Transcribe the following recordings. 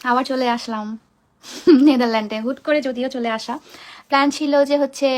আবার চলে আসলাম। নেদারল্যান্ডে। হুট করে যদিও চলে আসা। প্ল্যান ছিল যে হচ্ছে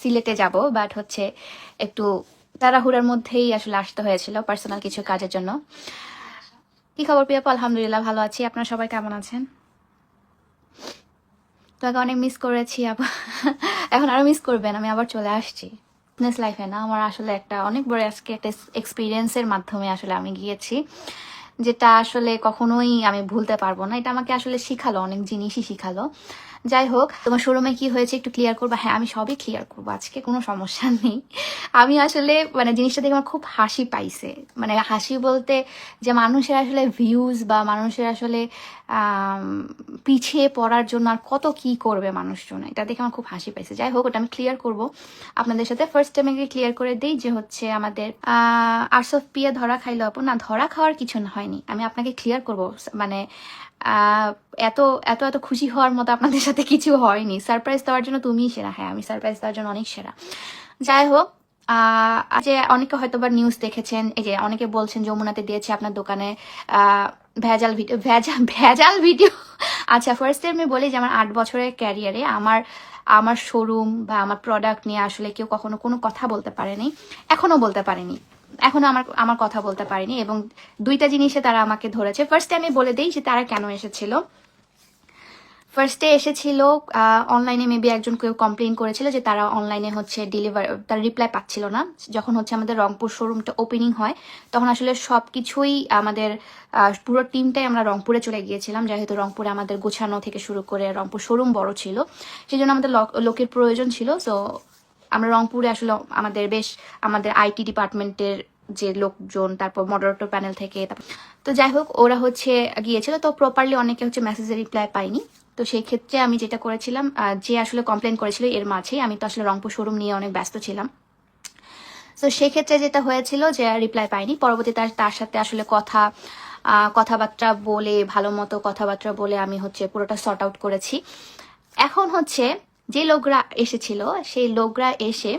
সিলেটে যাব, বাট হচ্ছে একটু তাড়াহুড়ার মধ্যেই আসলে আসতে হয়েছিল পার্সোনাল কিছু কাজের জন্য। কি খবর পিয়াপু আলহামদুলিল্লাহ ভালো আছি। আপনারা সবাই কেমন আছেন? তোমাকে অনেক মিস করেছি আবার এখন আরও মিস করবেন, আমি আবার চলে আসছি। বিজনেস লাইফে না, আমার আসলে একটা অনেক বড় আজকে একটা এক্সপিরিয়েন্সের মাধ্যমে আসলে আমি গিয়েছি। যেটা আসলে কখনোই আমি ভুলতে পারব না। এটা আমাকে আসলে শিখালো অনেক জিনিসই শিখালো। যাই হোক তোমার শোরুমে কি হয়েছে একটু ক্লিয়ার করব? হ্যাঁ আমি সবই ক্লিয়ার করব, আজকে কোনো সমস্যা নেই। আমি আসলে মানে জিনিসটা দেখে আমার খুব হাসি পাইছে। মানে হাসি বলতে যে মানুষের আসলে ভিউজ বা মানুষের আসলে পিছিয়ে পড়ার জন্য আর কত কি করবে মানুষজন, এটা দেখে আমার খুব হাসি পাইছে। যাই হোক ওটা আমি ক্লিয়ার করব। আপনাদের সাথে ফার্স্ট টাইম ক্লিয়ার করে দিই যে হচ্ছে আমাদের আর্টস অফ পিয়া ধরা খাইলো আপু। না, ধরা খাওয়ার কিছু হয়নি। আমি আপনাকে ক্লিয়ার করব মানে এত এত এত খুশি হওয়ার মতো আপনাদের সাথে কিছু হয়নি। সারপ্রাইজ দেওয়ার জন্য তুমিই সেরা। হ্যাঁ আমি সারপ্রাইজ দেওয়ার জন্য অনেক সেরা। যাই হোক যে অনেকে হয়তো বা নিউজ দেখেছেন, এই যে অনেকে বলছেন যমুনাতে দিয়েছে আপনার দোকানে ভেজাল ভিডিও ভেজাল ভেজাল ভিডিও। আচ্ছা ফার্স্টে আমি বলি যে আমার আট বছরের ক্যারিয়ারে আমার আমার শোরুম বা আমার প্রোডাক্ট নিয়ে আসলে কেউ কখনো কোনো কথা বলতে পারেনি, এখনও বলতে পারেনি। এখনও আমার আমার কথা বলতে পারেনি এবং দুইটা জিনিসে তারা আমাকে ধরেছে। ফার্স্টে আমি বলে দিই যে তারা কেন এসেছিল। ফার্স্টে এসেছিল অনলাইনে মেবি একজন কেউ কমপ্লেন করেছিল যে তারা অনলাইনে হচ্ছে ডেলিভার তার রিপ্লাই পাচ্ছিল না। যখন হচ্ছে আমাদের রংপুর শোরুমটা ওপেনিং হয়, তখন আসলে সব কিছুই আমাদের পুরো টিমটাই আমরা রংপুরে চলে গিয়েছিলাম, যেহেতু রংপুরে আমাদের গোছানো থেকে শুরু করে রংপুর শোরুম বড় ছিল। সেই জন্য আমাদের লক- লোকের প্রয়োজন ছিল সো আমরা রংপুরে আসলে আমাদের বেশ আমাদের আইটি ডিপার্টমেন্টের যে লোকজন, তারপর মডারেটর প্যানেল থেকে তো যাই হোক, ওরা হচ্ছে গিয়েছিল। তো প্রপারলি অনেকে হচ্ছে মেসেজের রিপ্লাই পাইনি তো সেই ক্ষেত্রে আমি যেটা করেছিলাম যে আসলে কমপ্লেন করেছিল এর মাঝেই, আমি তো আসলে রংপুর শোরুম নিয়ে অনেক ব্যস্ত ছিলাম। তো সেক্ষেত্রে যেটা হয়েছিল যে রিপ্লাই পাইনি পরবর্তী তার সাথে আসলে কথা কথাবার্তা বলে, ভালো মতো কথাবার্তা বলে আমি হচ্ছে পুরোটা সর্ট আউট করেছি। এখন হচ্ছে যে লোকরা এসেছিল সেই লোকরা এসে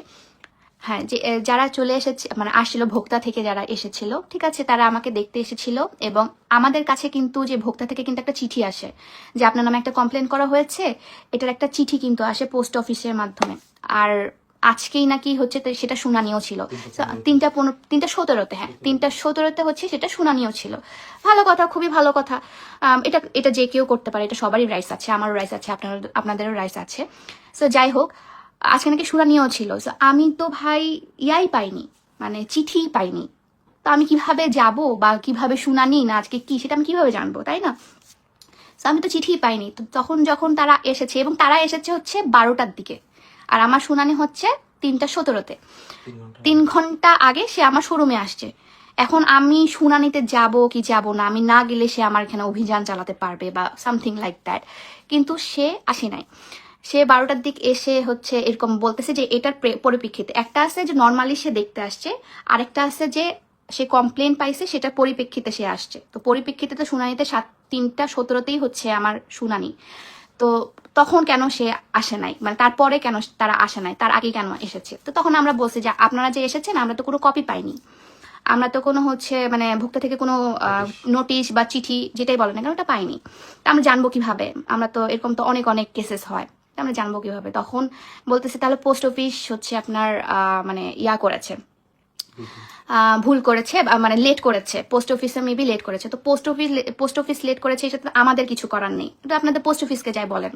হ্যাঁ যে যারা চলে এসেছে মানে আসছিল ভোক্তা থেকে যারা এসেছিল ঠিক আছে তারা আমাকে দেখতে এসেছিল এবং আমাদের কাছে কিন্তু যে ভোক্তা থেকে কিন্তু একটা চিঠি আসে যে আপনার নামে একটা কমপ্লেন করা হয়েছে এটার একটা চিঠি কিন্তু আসে পোস্ট অফিসের মাধ্যমে। আর আজকেই নাকি হচ্ছে সেটা শুনানিও ছিল। তিনটা পনেরো তিনটা সতেরোতে হ্যাঁ তিনটা সতেরোতে হচ্ছে সেটা শুনানিও ছিল। ভালো কথা খুবই ভালো কথা। এটা এটা যে কেউ করতে পারে এটা সবারই রাইস আছে আমারও রাইস আছে আপনার আপনাদেরও রাইস আছে। সো যাই হোক আজকে নাকি শুনানিও ছিল। সো আমি তো ভাই ইয়াই পাইনি মানে চিঠি পাইনি। তো আমি কীভাবে যাব বা কীভাবে শুনানি না আজকে কি সেটা আমি কীভাবে জানব তাই না? So, আমি তো চিঠি পাইনি। তো তখন যখন তারা এসেছে এবং তারা এসেছে হচ্ছে বারোটার দিকে আর আমার শুনানি হচ্ছে তিনটা সতেরোতে। তিন ঘণ্টা আগে। সে আমার শোরুমে আসছে। এখন আমি শুনানিতে যাব কি যাব না আমি না গেলে সে আমার এখানে অভিযান চালাতে পারবে বা সামথিং লাইক দ্যাট কিন্তু সে আসে নাই। সে বারোটার দিক এসে হচ্ছে এরকম বলতেছে যে এটার পরিপ্রেক্ষিতে। একটা আছে যে নর্মালি সে দেখতে আসছে আরেকটা আছে যে সে কমপ্লেন পাইছে সেটার পরিপ্রেক্ষিতে সে আসছে। তো পরিপ্রেক্ষিতে তো শুনানিতে সাত তিনটা সতেরোতেই হচ্ছে আমার শুনানি। তো তখন কেন সে আসে নাই? মানে তারপরে কেন তারা আসে নাই? তার আগে কেন এসেছে? তো তখন আমরা বলছি যে আপনারা যে এসেছেন আমরা তো কোনো কপি পাইনি। আমরা তো কোনো হচ্ছে মানে ভোক্তা থেকে কোনো নোটিশ বা চিঠি যেটাই বলেন না কেন ওটা পাইনি। তা আমরা জানব কীভাবে? আমরা তো এরকম তো অনেক অনেক কেসেস হয়। আমরা জানব কীভাবে। তখন বলতেছে, তাহলে পোস্ট অফিস হচ্ছে আপনার মানে ইয়া করেছে। ভুল করেছে মানে লেট করেছে। পোস্ট অফিসে মেবি লেট করেছে। তো post office post office late করেছে এটা আমাদের কিছু করার নেই। এটা আপনাদের পোস্ট অফিসকে যাই বলেন।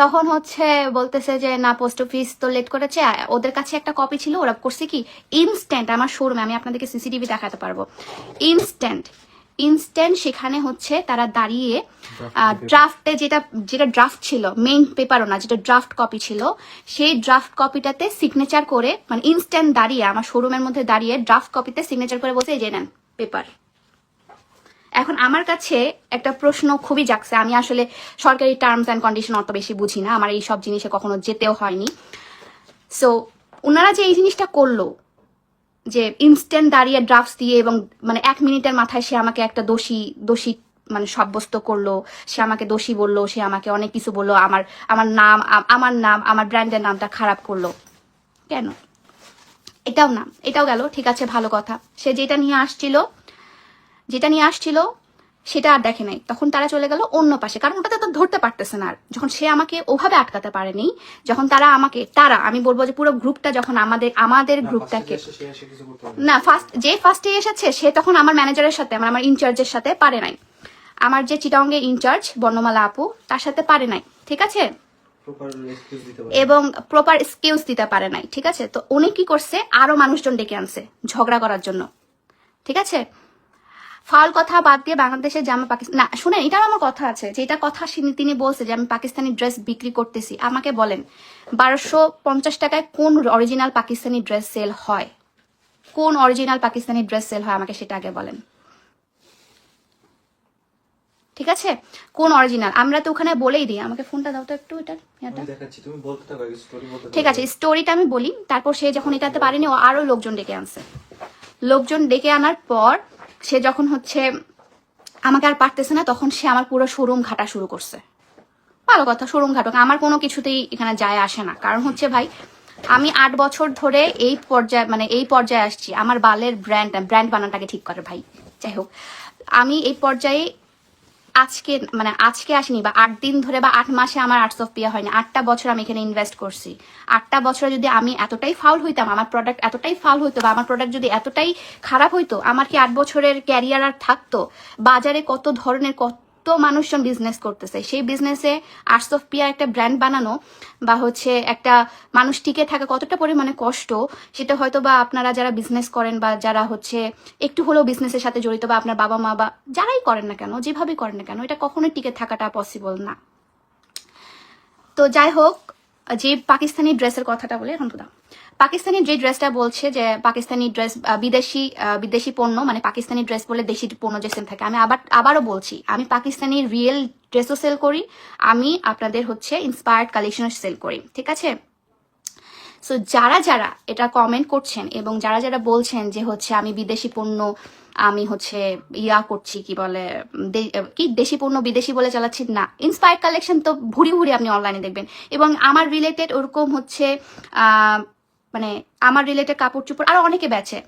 তখন হচ্ছে বলতেছে যে, না পোস্ট অফিস তো লেট করেছে। ওদের কাছে একটা কপি ছিল। ওরা করছে কি? ইনস্ট্যান্ট আমার শোরুমে আমি আপনাদেরকে সিসিটিভি দেখাতে পারব। ইনস্ট্যান্ট ইনস্ট্যান্ট সেখানে হচ্ছে তারা দাঁড়িয়ে ড্রাফটে যেটা যেটা ড্রাফট ছিল মেইন পেপারও না যেটা ড্রাফট কপি ছিল সেই ড্রাফট কপিটাতে সিগনেচার করে মানে ইনস্ট্যান্ট দাঁড়িয়ে আমার শোরুমের মধ্যে দাঁড়িয়ে ড্রাফট কপিতে সিগনেচার করে বসে যে নেন পেপার এখন আমার কাছে একটা প্রশ্ন খুবই জাগছে। আমি আসলে সরকারি টার্মস অ্যান্ড কন্ডিশন অত বেশি বুঝি না আমার এই সব জিনিসে কখনো যেতেও হয়নি। সো ওনারা যে এই জিনিসটা করল যে ইনস্ট্যান্ট দাঁড়িয়ে ড্রাফটস দিয়ে এবং মানে এক মিনিটের মাথায় সে আমাকে একটা দোষী দোষী মানে সাব্যস্ত করল। সে আমাকে দোষী বলল, সে আমাকে অনেক কিছু বলল, আমার আমার নাম আমার নাম, আমার ব্র্যান্ডের নামটা খারাপ করল। কেন? এটাও না, এটাও গেল, ঠিক আছে, ভালো কথা। সে যেটা নিয়ে আসছিল, যেটা নিয়ে আসছিল সেটা আর দেখে নাই। তখন তারা চলে গেল অন্য পাশে। কারণ ওটাতে তো ধরতে পারতেছে না আর। যখন সে আমাকে ওভাবে আটকাতে পারেনি যখন তারা আমাকে তারা আমি বলব যে পুরো গ্রুপটা যখন আমাদের আমাদের গ্রুপটাকে না। ফার্স্ট যে ফার্স্টে এসেছে সে তখন আমার ম্যানেজারের সাথে আমার আমার ইনচার্জের সাথে পারে নাই। আমার যে চিটাঙ্গের ইনচার্জ বর্ণমালা আপু তার সাথে পারে নাই। ঠিক আছে? এবং প্রপার স্কিলস দিতে পারে নাই। ঠিক আছে? তো উনি কি করছে? আরও মানুষজন ডেকে আনছে ঝগড়া করার জন্য। ঠিক আছে? ফাউল কথা বাদ দিয়ে বাংলাদেশে জামা পাকিস্তান না শুনেন এটার আমার কথা আছে যে এটা কথা তিনি- বলছে যে আমি পাকিস্তানি ড্রেস বিক্রি করতেছি। আমাকে বলেন বারোশো পঞ্চাশ টাকায় কোন অরিজিনাল পাকিস্তানি ড্রেস সেল হয়? কোন অরিজিনাল পাকিস্তানি ড্রেস সেল হয়? আমাকে সেটা আগে বলেন। ঠিক আছে? কোন অরিজিনাল আমরা তো ওখানে বলেই দিই। আমাকে ফোনটা দাও তো একটু এটা এটা ঠিক আছে স্টোরিটা আমি বলি। তারপর সে যখন এটাতে পারেনি ও আরও লোকজন ডেকে আনছে। লোকজন ডেকে আনার পর সে যখন হচ্ছে আমাকে আর পারতেছে না, তখন সে আমার পুরো শোরুম ঘাটা শুরু করছে। ভালো কথা শোরুম ঘাটক আমার কোনো কিছুতেই এখানে যায় আসে না। কারণ হচ্ছে ভাই, আমি আট বছর ধরে এই পর্যায়ে মানে এই পর্যায়ে আসছি। আমার বালের ব্র্যান্ড ব্র্যান্ড বানানটাকে ঠিক করে ভাই। যাই হোক, আমি এই পর্যায়ে আজকে মানে আজকে আসেনি বা আট দিন ধরে বা আট মাসে আমার আর্টস অফ পিয়া হয়নি। আটটা বছর আমি এখানে ইনভেস্ট করছি। আটটা বছরে যদি আমি এতটাই ফাউল হইতাম, আমার প্রোডাক্ট এতটাই ফাউল হইতো বা আমার প্রোডাক্ট যদি এতটাই খারাপ হইতো, আমার কি আট বছরের ক্যারিয়ার আর থাকতো? বাজারে কত ধরনের কত মানুষজন বিজনেস করতেছে। সেই বিজনেসে আর্টস অফ পিয়া একটা ব্র্যান্ড বানানো বা হচ্ছে একটা মানুষ টিকে থাকা কতটা পরিমাণে কষ্ট, সেটা হয়তো বা আপনারা যারা বিজনেস করেন বা যারা হচ্ছে একটু হলেও বিজনেসের সাথে জড়িত বা আপনার বাবা মা বা যারাই করেন না কেন, যেভাবেই করেন না কেন, এটা কখনোই টিকে থাকাটা পসিবল না। তো যাই হোক, যে পাকিস্তানি ড্রেসের কথাটা বলে এখন তো দাও। পাকিস্তানি যে ড্রেসটা বলছে যে পাকিস্তানি ড্রেস বিদেশি বিদেশি পণ্য মানে পাকিস্তানি ড্রেস বলে দেশি পণ্য যে সেল থাকে, আমি আবার, আবারও বলছি, আমি পাকিস্তানি রিয়েল ড্রেসও সেল করি, আমি আপনাদের হচ্ছে ইন্সপায়ার্ড কালেকশনও সেল করি, ঠিক আছে? সো যারা যারা এটা কমেন্ট করছেন এবং যারা যারা বলছেন যে হচ্ছে আমি বিদেশি পণ্য, আমি হচ্ছে ইয়া করছি, কি বলে কি দেশি পণ্য বিদেশি বলে চালাচ্ছি, না ইন্সপায়ার কালেকশন তো ভুরি ভুরি আপনি অনলাইনে দেখবেন। এবং আমার রিলেটেড ওরকম হচ্ছে মানে আমার রিলেটেড কাপড় চোপড় আরও অনেকে বেচে।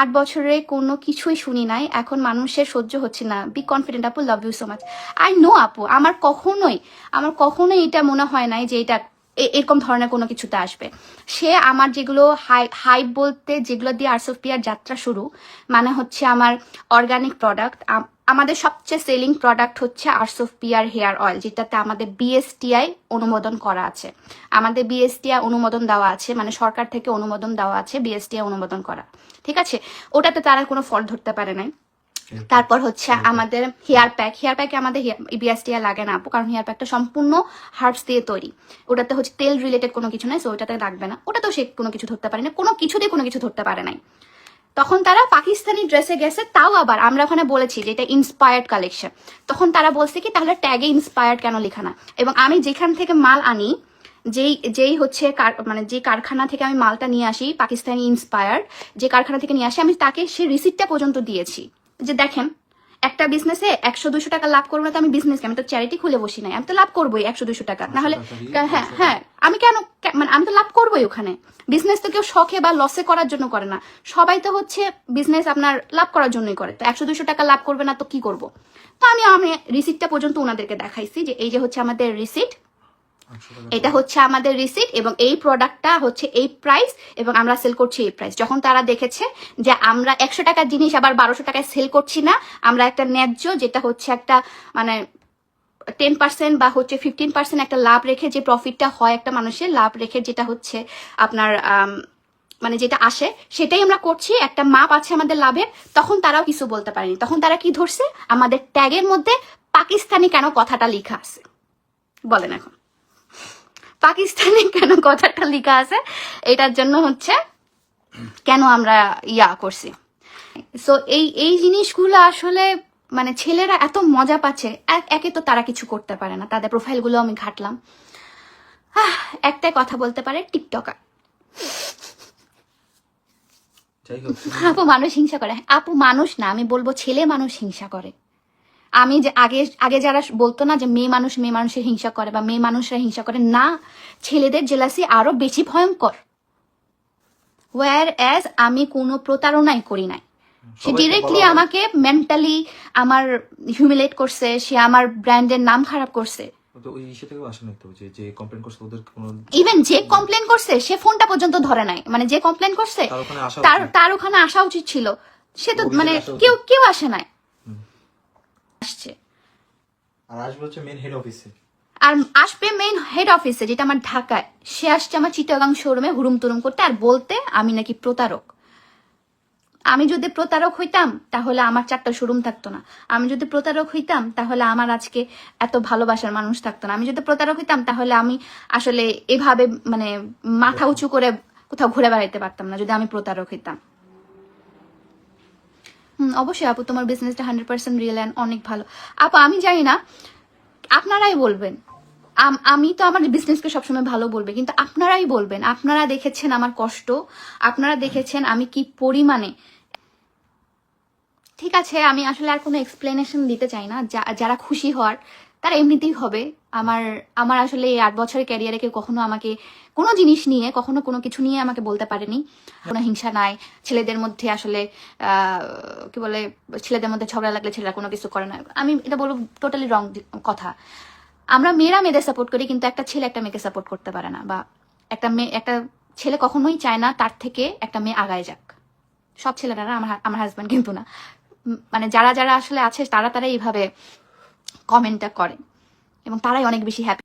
আট বছরে কোনো কিছুই শুনি নাই, এখন মানুষের সহ্য হচ্ছে না। বি কনফিডেন্ট আপু love you so much I know আপু আমার কখনোই আমার কখনোই এটা মনে হয় নাই যে এটা এরকম ধরনের কোনো কিছুতে আসবে। সে আমার যেগুলো হাই হাইপ বলতে যেগুলো দিয়ে আর্টস অফ পিয়ার যাত্রা শুরু মানে হচ্ছে আমার অর্গানিক প্রোডাক্ট আমাদের সবচেয়ে সেলিং প্রোডাক্ট হচ্ছে arts of pure hair oil যেটাতে আমাদের বিএসটিআই অনুমোদন করা আছে। আমাদের বিএসটিআই অনুমোদন দেওয়া আছে মানে সরকার থেকে অনুমোদন দেওয়া আছে বিএসটিআই অনুমোদন করা। ঠিক আছে? ওটাতে তারা কোনো ফল ধরতে পারে নাই। তারপর হচ্ছে আমাদের হেয়ার প্যাক। হেয়ার প্যাকে আমাদের বিএসটিআই লাগে না আপু কারণ হেয়ার প্যাকটা সম্পূর্ণ হার্বস দিয়ে তৈরি। ওটাতে হচ্ছে তেল রিলেটেড কোনো কিছু নাই সো ওটাতে লাগবে না। ওটাতেও সে কোনো কিছু ধরতে পারে না কোনো কিছুতেই কোনো কিছু ধরতে পারে নাই। তখন তারা পাকিস্তানি ড্রেসে গেছে, তাও আবার, আমরা ওখানে বলেছি যে এটা ইন্সপায়ার্ড কালেকশন তখন তারা বলছে কি, তাহলে ট্যাগে ইন্সপায়ার্ড কেন লেখা না? এবং আমি যেখান থেকে মাল আনি, যেই যেই হচ্ছে মানে যে কারখানা থেকে আমি মালটা নিয়ে আসি, পাকিস্তানি ইন্সপায়ার্ড যে কারখানা থেকে নিয়ে আসি, আমি তাকে সে রিসিপ্টটা পর্যন্ত দিয়েছি। যে দেখেন একটা বিজনেসে একশো দুশো টাকা লাভ করব না তো আমি বিজনেস আমি তো চ্যারিটি খুলে বসি নাই। আমি তো লাভ করবোই একশো দুশো টাকা। না হলে হ্যাঁ হ্যাঁ আমি কেন মানে আমি তো লাভ করবোই ওখানে। বিজনেস তো কেউ শখে বা লসে করার জন্য করে না। সবাই তো হচ্ছে বিজনেস আপনার লাভ করার জন্যই করে। তো একশো দুশো টাকা লাভ করবে না তো কি করব? তো আমি আমি রিসিপ্টটা পর্যন্ত ওনাদেরকে দেখাইছি যে এই যে হচ্ছে আমাদের রিসিপ্ট এটা হচ্ছে আমাদের রিসিট এবং এই প্রোডাক্টটা হচ্ছে এই প্রাইস এবং আমরা সেল করছি এই প্রাইস যখন তারা দেখেছে যে আমরা একশো টাকার জিনিস আবার বারোশো টাকায় সেল করছি না আমরা একটা ন্যায্য যেটা হচ্ছে একটা মানে টেন পার্সেন্ট বা হচ্ছে ফিফটিন পার্সেন্ট একটা লাভ রেখে যে প্রফিটটা হয় একটা মানুষের লাভ রেখে যেটা হচ্ছে আপনার মানে যেটা আসে সেটাই আমরা করছি একটা মাপ আছে আমাদের লাভের তখন তারাও কিছু বলতে পারেনি। তখন তারা কি ধরছে? আমাদের ট্যাগের মধ্যে পাকিস্তানি কেন কথাটা লেখা আছে? বলেন এখন। পাকিস্তানে কেন কথাটা লেখা আছে? এটার জন্য হচ্ছে কেন আমরা ইয়া করছি? সো এই এই জিনিসগুলো আসলে মানে ছেলেরা এত মজা পাচ্ছে। এক- তো তারা কিছু করতে পারে না। তাদের প্রোফাইলগুলো আমি ঘাটলাম। একটাই কথা বলতে পারে টিকটকার। আপু মানুষ হিংসা করে। আপু মানুষ না আমি বলব ছেলে মানুষ হিংসা করে। আমি যে আগে আগে যারা বলতো না যে মেয়ে মানুষ মেয়ে মানুষের হিংসা করে বা মেয়ে মানুষরা হিংসা করে না ছেলেদের জেলাসি আরও বেশি ভয়ঙ্কর। ওয়ার অ্যাজ আমি কোনো প্রতারণাই করি নাই। সে ডিরেক্টলি আমাকে মেন্টালি আমার হিউমিলেট করছে সে আমার ব্র্যান্ডের নাম খারাপ করছে। ইভেন যে কমপ্লেন করছে সে ফোনটা পর্যন্ত ধরে নাই। মানে যে কমপ্লেন করছে তার ওখানে আসা তার উচিত। ওখানে আসা উচিত ছিল। সে তো মানে কেউ কেউ আসে নাই। আসছে। আর আসবে হচ্ছে মেন হেড অফিসে আর আসবে মেইন হেড অফিসে যেটা আমার ঢাকায়। সে আসছে আমার চিটাগাং শোরুমে হুড়ুম তুরুম করতে আর বলতে আমি নাকি প্রতারক। আমি যদি প্রতারক হইতাম তাহলে আমার চারটা শোরুম থাকতো না। আমি যদি প্রতারক হইতাম তাহলে আমার আজকে এত ভালোবাসার মানুষ থাকতো না। আমি যদি প্রতারক হইতাম তাহলে আমি আসলে এভাবে মানে মাথা উঁচু করে কোথাও ঘুরে বেড়াইতে পারতাম না যদি আমি প্রতারক হইতাম। হুম, অবশ্যই আপু, তোমার বিজনেসটা হান্ড্রেড পার্সেন্ট রিয়েল অ্যান্ড অনেক ভালো। আপু, আমি জানি না, আপনারাই বলবেন। আমি তো আমার বিজনেসকে সবসময় ভালো বলবে, কিন্তু আপনারাই বলবেন, আপনারা দেখেছেন আমার কষ্ট, আপনারা দেখেছেন আমি কি পরিমাণে। ঠিক আছে, আমি আসলে আর কোনো এক্সপ্লেনেশন দিতে চাই না যারা খুশি হওয়ার, তারা এমনিতেই হবে। আমার আমার আসলে এই আট বছরের ক্যারিয়ারে কেউ কখনো আমাকে কোনো জিনিস নিয়ে, কখনো কোনো কিছু নিয়ে আমাকে বলতে পারেনি। কোনো হিংসা নাই। ছেলেদের মধ্যে আসলে কি বলে, ছেলেদের মধ্যে ঝগড়া লাগলে ছেলেরা কোনো কিছু করে না। আমি এটা বলব টোটালি রং কথা। আমরা মেয়েরা মেয়েদের সাপোর্ট করি, কিন্তু একটা ছেলে একটা মেয়েকে সাপোর্ট করতে পারে না। বা একটা মেয়ে, একটা ছেলে কখনোই চায় না তার থেকে একটা মেয়ে আগায় যাক। সব ছেলেরা আমার আমার হাজব্যান্ড কিন্তু না। মানে যারা যারা আসলে আছে, তারা তারা এইভাবে কমেন্টটা করে। এবং তারাই অনেক বেশি হ্যাপি